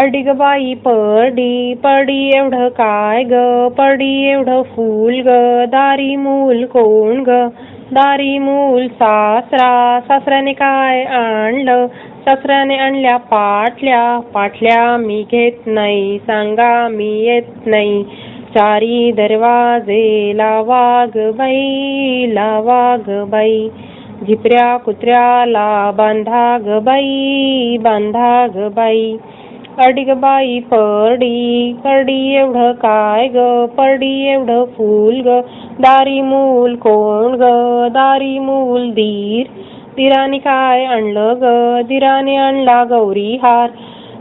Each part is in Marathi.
अडिग बाई पडी पडी एवढं काय ग? पडी एवढं फूल ग? दारी मूल कोण ग? दारी मूल सासरा सासऱ्याने काय आणलं? सासऱ्याने आणल्या पाटल्या पाटल्या मी घेत नाही सांगा मी येत नाही. चारी दरवाजे लावा ग बाई लावा ग बाई. झिपऱ्या कुत्र्याला बांधा ग बाई बांधा ग बाई. अडिग बाई परडी परडी एवढं काय ग? परडी एवढं फूल ग. दारी मूल कोण ग? दारी मूल दीर. दिराने काय आणलं ग? दिराने आणला गौरी हार.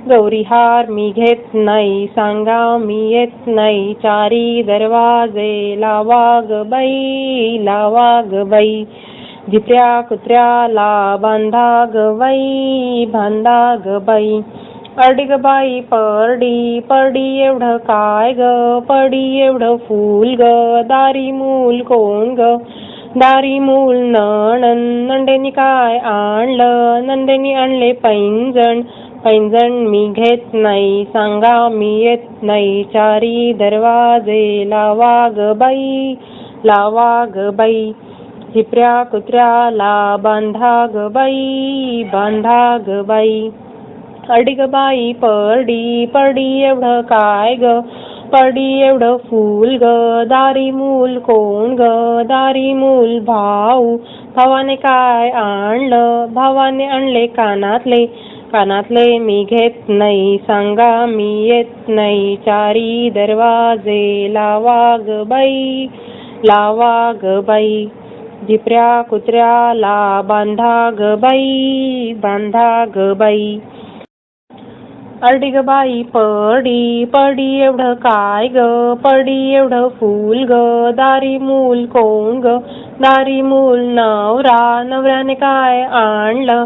गौरी हार मी घेत नाही सांगा मी येत नाही. चारी दरवाजे लावा ग बाई लावा ग बाई. झिपऱ्या कुत्र्याला बांधा ग बाई बांधा ग बाई. अडिग बाई परडी परडी एवढं काय ग? पडी एवढं फूल ग. दारी मूल कोण ग? दारी मूल नणन नंदेनी काय आणलं? नंदेनी आणले पैंजण. पैंजण मी घेत नाही सांगा मी येत नाही. चारी दरवाजे लावा ग बाई लावा ग बाई. हिपऱ्या कुत्र्याला बांधा ग बाई बांधा ग बाई. अडिग बाई परडी परडी एवढं काय ग? पडी एवढं फूल ग दारी मूल कोण ग? दारी मूल भाऊ भावाने काय आणलं? भावाने आणले कानातले कानातले मी घेत नाही सांगा मी येत नाही चारी दरवाजे लावा ग बाई लावा ग बाई झिपऱ्या कुत्र्याला बांधा ग बाई बांधा ग बाई. अडिग बाई पडी पडी एवढं काय ग? पडी एवढं फूल ग. दारी मूल कोण ग? दारी मूल नवरा. नवऱ्याने काय आणलं?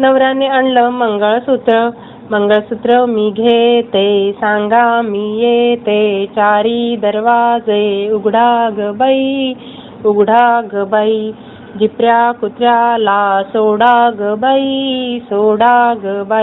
नवऱ्याने आणलं मंगळसूत्र. मंगळसूत्र मी घेते सांगा मी येते. चारी दरवाजे उघडा ग बाई उघडा ग बाई. झिपऱ्या कुत्र्याला सोडा ग बाई सोडा ग बाई.